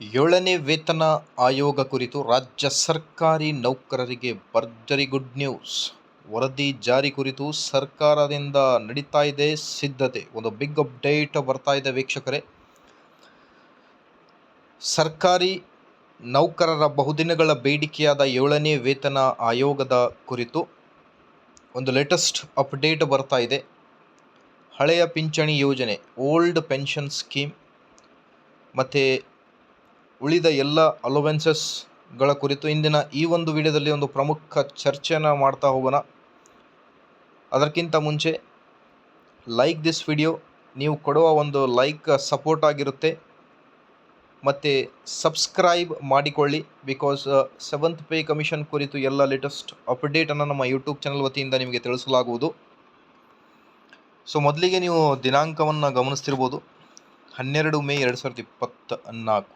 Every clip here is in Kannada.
ಏಳನೇ ವೇತನ ಆಯೋಗ ಕುರಿತು ರಾಜ್ಯ ಸರ್ಕಾರಿ ನೌಕರರಿಗೆ ಭರ್ಜರಿ ಗುಡ್ ನ್ಯೂಸ್. ವರದಿ ಜಾರಿ ಕುರಿತು ಸರ್ಕಾರದಿಂದ ನಡೀತಾ ಇದೆ ಸಿದ್ಧತೆ. ಒಂದು ಬಿಗ್ ಅಪ್ಡೇಟ್ ಬರ್ತಾ ಇದೆ ವೀಕ್ಷಕರೇ. ಸರ್ಕಾರಿ ನೌಕರರ ಬಹುದಿನಗಳ ಬೇಡಿಕೆಯಾದ ಏಳನೇ ವೇತನ ಆಯೋಗದ ಕುರಿತು ಒಂದು ಲೇಟೆಸ್ಟ್ ಅಪ್ಡೇಟ್ ಬರ್ತಾ ಇದೆ. ಹಳೆಯ ಪಿಂಚಣಿ ಯೋಜನೆ, ಓಲ್ಡ್ ಪೆನ್ಷನ್ ಸ್ಕೀಮ್, ಮತ್ತು ಉಳಿದ ಎಲ್ಲ ಅಲೋವೆನ್ಸಸ್ಗಳ ಕುರಿತು ಇಂದಿನ ಈ ಒಂದು ವಿಡಿಯೋದಲ್ಲಿ ಒಂದು ಪ್ರಮುಖ ಚರ್ಚೆಯನ್ನು ಮಾಡ್ತಾ ಹೋಗೋಣ. ಅದಕ್ಕಿಂತ ಮುಂಚೆ ಲೈಕ್ ದಿಸ್ ವಿಡಿಯೋ ನೀವು ಕೊಡುವ ಒಂದು ಲೈಕ್ ಸಪೋರ್ಟ್ ಆಗಿರುತ್ತೆ. ಮತ್ತು ಸಬ್ಸ್ಕ್ರೈಬ್ ಮಾಡಿಕೊಳ್ಳಿ ಬಿಕಾಸ್ ಸೆವೆಂತ್ ಪೇ ಕಮಿಷನ್ ಕುರಿತು ಎಲ್ಲ ಲೇಟೆಸ್ಟ್ ಅಪ್ಡೇಟನ್ನು ನಮ್ಮ ಯೂಟ್ಯೂಬ್ ಚಾನಲ್ ವತಿಯಿಂದ ನಿಮಗೆ ತಿಳಿಸಲಾಗುವುದು. ಸೊ ಮೊದಲಿಗೆ ನೀವು ದಿನಾಂಕವನ್ನು ಗಮನಿಸ್ತಿರ್ಬೋದು. ಹನ್ನೆರಡು ಮೇ ಎರಡು ಸಾವಿರದ ಇಪ್ಪತ್ತ ನಾಲ್ಕು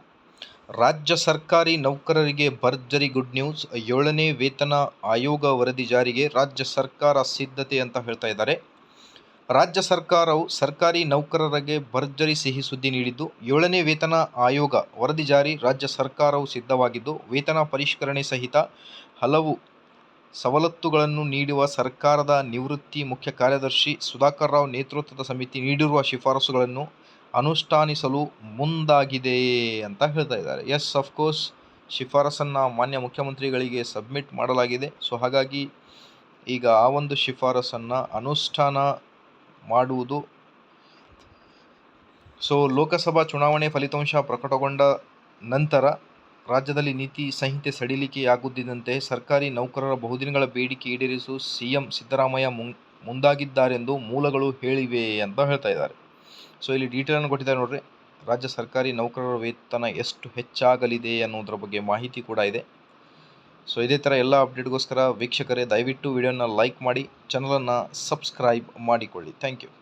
ರಾಜ್ಯ ಸರ್ಕಾರಿ ನೌಕರರಿಗೆ ಭರ್ಜರಿ ಗುಡ್ ನ್ಯೂಸ್, ಏಳನೇ ವೇತನ ಆಯೋಗ ವರದಿ ಜಾರಿಗೆ ರಾಜ್ಯ ಸರ್ಕಾರ ಸಿದ್ಧತೆ ಅಂತ ಹೇಳ್ತಾ ಇದ್ದಾರೆ. ರಾಜ್ಯ ಸರ್ಕಾರವು ಸರ್ಕಾರಿ ನೌಕರರಿಗೆ ಭರ್ಜರಿ ಸಿಹಿ ಸುದ್ದಿ ನೀಡಿದ್ದು, ಏಳನೇ ವೇತನ ಆಯೋಗ ವರದಿ ಜಾರಿ ರಾಜ್ಯ ಸರ್ಕಾರವು ಸಿದ್ಧವಾಗಿದ್ದು, ವೇತನ ಪರಿಷ್ಕರಣೆ ಸಹಿತ ಹಲವು ಸವಲತ್ತುಗಳನ್ನು ನೀಡುವ ಸರ್ಕಾರದ ನಿವೃತ್ತಿ ಮುಖ್ಯ ಕಾರ್ಯದರ್ಶಿ ಸುಧಾಕರ್ ರಾವ್ ನೇತೃತ್ವದ ಸಮಿತಿ ನೀಡಿರುವ ಶಿಫಾರಸುಗಳನ್ನು ಅನುಷ್ಠಾನಿಸಲು ಮುಂದಾಗಿದೆ ಅಂತ ಹೇಳ್ತಾ ಇದ್ದಾರೆ. ಎಸ್ ಅಫ್ಕೋರ್ಸ್ ಶಿಫಾರಸನ್ನು ಮಾನ್ಯ ಮುಖ್ಯಮಂತ್ರಿಗಳಿಗೆ ಸಬ್ಮಿಟ್ ಮಾಡಲಾಗಿದೆ. ಸೊ ಹಾಗಾಗಿ ಈಗ ಆ ಒಂದು ಶಿಫಾರಸನ್ನು ಅನುಷ್ಠಾನ ಮಾಡುವುದು. ಸೊ ಲೋಕಸಭಾ ಚುನಾವಣೆ ಫಲಿತಾಂಶ ಪ್ರಕಟಗೊಂಡ ನಂತರ ರಾಜ್ಯದಲ್ಲಿ ನೀತಿ ಸಂಹಿತೆ ಸಡಿಲಿಕೆಯಾಗುತ್ತಿದ್ದಂತೆ ಸರ್ಕಾರಿ ನೌಕರರ ಬಹುದಿನಗಳ ಬೇಡಿಕೆ ಈಡೇರಿಸಲು ಸಿಎಂ ಸಿದ್ದರಾಮಯ್ಯ ಮುಂದಾಗಿದ್ದಾರೆಂದು ಮೂಲಗಳು ಹೇಳಿವೆ ಅಂತ ಹೇಳ್ತಾ ಇದ್ದಾರೆ. ಸೊ ಇಲ್ಲಿ ಡೀಟೇಲನ್ನು ಕೊಟ್ಟಿದ್ದಾರೆ ನೋಡ್ರಿ. ರಾಜ್ಯ ಸರ್ಕಾರಿ ನೌಕರರ ವೇತನ ಎಷ್ಟು ಹೆಚ್ಚಾಗಲಿದೆ ಅನ್ನೋದ್ರ ಬಗ್ಗೆ ಮಾಹಿತಿ ಕೂಡ ಇದೆ. ಸೊ ಇದೇ ಥರ ಎಲ್ಲ ಅಪ್ಡೇಟ್ಗೋಸ್ಕರ ವೀಕ್ಷಕರೇ ದಯವಿಟ್ಟು ವಿಡಿಯೋನ ಲೈಕ್ ಮಾಡಿ ಚಾನಲನ್ನು ಸಬ್ಸ್ಕ್ರೈಬ್ ಮಾಡಿಕೊಳ್ಳಿ. Thank you